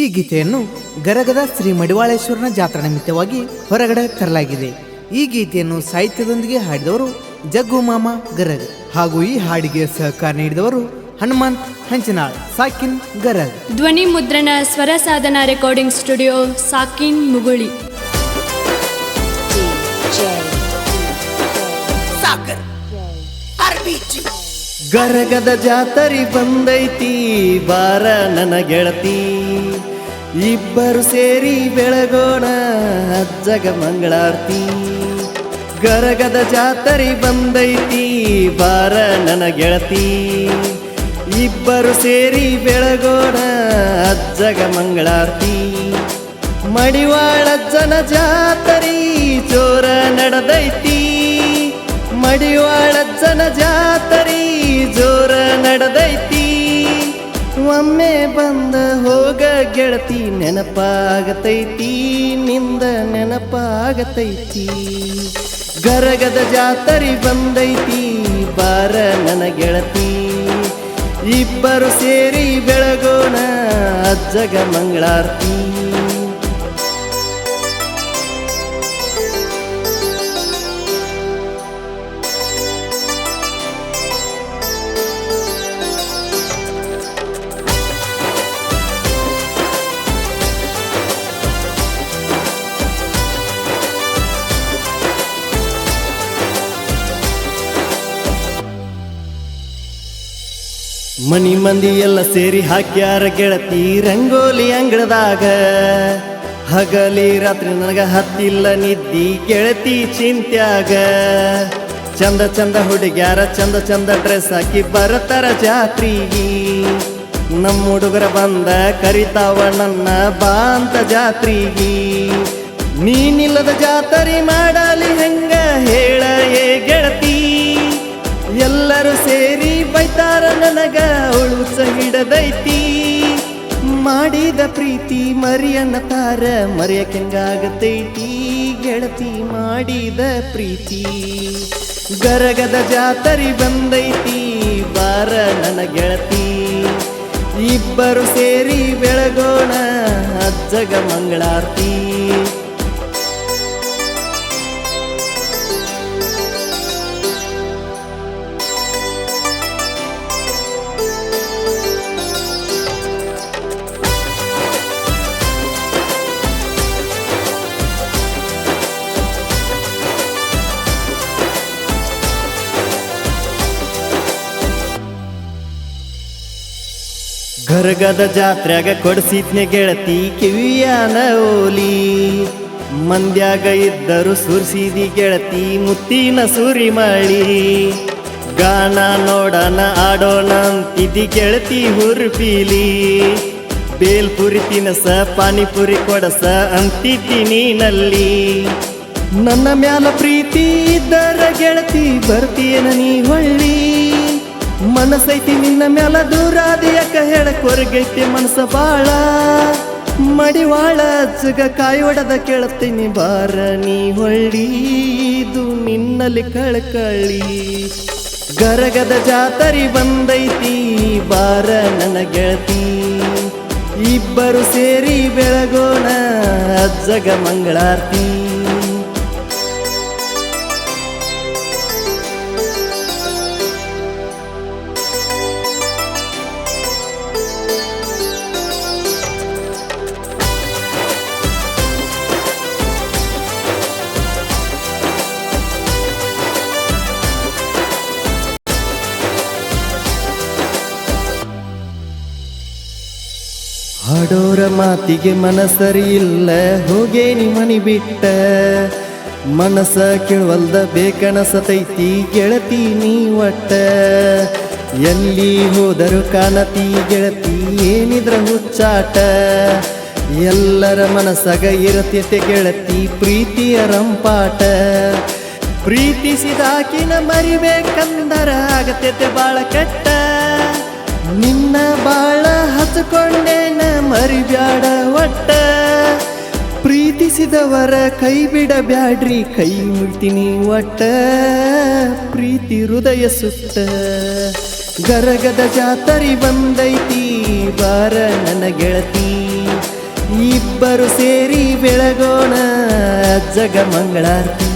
ಈ ಗೀತೆಯನ್ನು ಗರಗದ ಶ್ರೀ ಮಡಿವಾಳೇಶ್ವರನ ಜಾತ್ರಾ ನಿಮಿತ್ತವಾಗಿ ಹೊರಗಡೆ ತರಲಾಗಿದೆ. ಈ ಗೀತೆಯನ್ನು ಸಾಹಿತ್ಯದೊಂದಿಗೆ ಹಾಡಿದವರು ಜಗ್ಗು ಮಾಮ ಗರಗ್ ಹಾಗೂ ಈ ಹಾಡಿಗೆ ಸಹಕಾರ ನೀಡಿದವರು ಹನುಮಂತ್ ಹಂಚನಾಳ್ ಸಾಕಿನ್ ಗರಗ್. ಧ್ವನಿ ಮುದ್ರಣ ಸ್ವರ ಸಾಧನ ರೆಕಾರ್ಡಿಂಗ್ ಸ್ಟುಡಿಯೋ ಸಾಕಿನ್ ಮುಗುಳಿ. ಗರಗದ ಜಾತರಿ ಬಂದೈತಿ ಬಾರ ನನ್ನ ಗೆಳತಿ. ಇಬ್ಬರು ಸೇರಿ ಬೆಳಗೋಣ, ಅಜ್ಜಗ ಮಂಗಳಾರ್ತಿ. ಗರಗದ ಜಾತರಿ ಬಂದೈತಿ, ಬಾರ ನನ್ನ ಗೆಳತಿ. ಇಬ್ಬರು ಸೇರಿ ಬೆಳಗೋಣ, ಅಜ್ಜಗ ಮಂಗಳಾರ್ತಿ. ಮಡಿವಾಳಜ್ಜನ ಜಾತರಿ ಜೋರ ನಡೆದೈತಿ. ಮಡಿವಾಳಜ್ಜನ ಜಾತರಿ ಜೋರ ನಡೆದೈತಿ. ಒಮ್ಮೆ ಬಂದ ಹೋಗ ಗೆಳತಿ ನೆನಪಾಗತೈತಿ, ನಿಂದ ನೆನಪಾಗತೈತಿ. ಗರಗದ ಜಾತರಿ ಬಂದೈತಿ, ಬಾರ ನನ್ನ ಗೆಳತಿ. ಇಬ್ಬರು ಸೇರಿ ಬೆಳಗೋಣ, ಅಜ್ಜಗ ಮಂಗಳಾರ್ತಿ. ಮನಿ ಮಂದಿ ಎಲ್ಲ ಸೇರಿ ಹಾಕ್ಯಾರ ಗೆಳತಿ ರಂಗೋಲಿ ಅಂಗಳದಾಗ. ಹಗಲಿ ರಾತ್ರಿ ನನಗ ಹತ್ತಿಲ್ಲ ನಿದ್ದಿ ಗೆಳತಿ ಚಿಂತ್ಯಾಗ. ಚಂದ ಚಂದ ಹುಡುಗ್ಯಾರ, ಚಂದ ಚಂದ ಡ್ರೆಸ್ ಹಾಕಿ ಬರತರ ಜಾತ್ರಿ ನಮ್ಮ ಹುಡುಗರ ಬಂದ ಕರಿತಾವ ನನ್ನ ಬಾಂತ ಜಾತ್ರಿ ನೀನಿಲ್ಲದ ಜಾತರಿ ಮಾಡಲಿ ಹೆಂಗ ಉಳುಸ ಮಾಡಿದ ಪ್ರೀತಿ ಮರಿಯನ್ನ ತಾರ ಮರೆಯಕೆಂಗಾಗತೈತಿ ಗೆಳತಿ ಮಾಡಿದ ಪ್ರೀತಿ, ಗರಗದ ಜಾತರಿ ಬಂದೈತಿ, ಬಾರ ನನ್ನ ಗೆಳತಿ. ಇಬ್ಬರು ಸೇರಿ ಬೆಳಗೋಣ, ಅಜ್ಜಗ ಮಂಗಳಾರ್ತಿ. ಗರಗದ ಜಾತ್ರೆಗ ಕೊಡಿಸಿದ್ನೆ ಗೆಳತಿ ಕಿವಿಯಾನ ಓಲಿ. ಮಂದ್ಯಾಗ ಇದ್ದರು ಸುರಿಸಿದಿ ಗೆಳತಿ ಮುತ್ತಿನ ಸುರಿ ಮಾಡಿ ಗಾನ ನೋಡನ ಆಡೋಣ ಅಂತಿದಿ ಗೆಳತಿ ಹುರ್ಪೀಲಿ. ಬೇಲ್ಪುರಿ ತಿನಸ, ಪಾನಿಪುರಿ ಕೊಡಸ ಅಂತಿದ್ದಿ ನಲ್ಲಿ ನನ್ನ ಮ್ಯಾಲ ಪ್ರೀತಿ ಇದ್ದರ ಗೆಳತಿ ಬರ್ತೀಯನ ನೀ ಹೊಳ್ಳಿ. ಮನಸೈತಿ ನಿನ್ನ ಮ್ಯಾಲ ದೂರಾದಿಯಕ್ಕ ಯಾಕ ಹೇಳಕ್ ಹೊರಗೈತಿ ಮನಸ ಬಾಳ. ಮಡಿವಾಳ ಜುಗ ಕಾಯಿ ಒಡದ ಕೇಳತ್ತೀನಿ ಬಾರ ನೀ ಹೊಳ್ಳಿ ಇದು ನಿನ್ನಲ್ಲಿ ಕಳಕಳಿ ಗರಗದ ಜಾತರಿ ಬಂದೈತಿ, ಬಾರ ನನ್ನ ಗೆಳತಿ. ಇಬ್ಬರು ಸೇರಿ ಬೆಳಗೋಣ, ಅಜ್ಜಗ ಮಂಗಳಾರ್ತಿ. ಹಾಡೋರ ಮಾತಿಗೆ ಮನಸರಿ ಇಲ್ಲ ಹೋಗೇನಿ ಮನಿ ಬಿಟ್ಟ. ಮನಸ ಕೇಳವಲ್ದ ಬೇಕನಸತೈತಿ ಗೆಳತಿ ನೀ ಒಟ್ಟ ಎಲ್ಲಿ ಹೋದರು ಕಾಣತಿ ಗೆಳತಿ, ಏನಿದ್ರ ಹುಚ್ಚಾಟ. ಎಲ್ಲರ ಮನಸ್ಸಾಗ ಇರತೈತೆ ಗೆಳತಿ, ಪ್ರೀತಿಯ ರಂಪಾಟ. ಪ್ರೀತಿಸಿದಾಕಿನ ಮರಿಬೇಕಂದರ ಆಗತೈತೆ ಬಾಳ ಕೆಟ್ಟ. ನಿನ್ನ ಬಾಳ ಹಚ್ಕೊಂಡೇನ ಮರಿಬ್ಯಾಡ ಒಟ್ಟ. ಪ್ರೀತಿಸಿದವರ ಕೈ ಬಿಡಬ್ಯಾಡ್ರಿ, ಕೈ ಮುಳ್ತೀನಿ ಒಟ್ಟ. ಪ್ರೀತಿ ಹೃದಯ ಸುತ್ತ. ಗರಗದ ಜಾತರಿ ಬಂದೈತಿ, ಬಾರ ನನ್ನ ಗೆಳತಿ. ಇಬ್ಬರು ಸೇರಿ ಬೆಳಗೋಣ ಜಗ ಮಂಗಳಾರತಿ.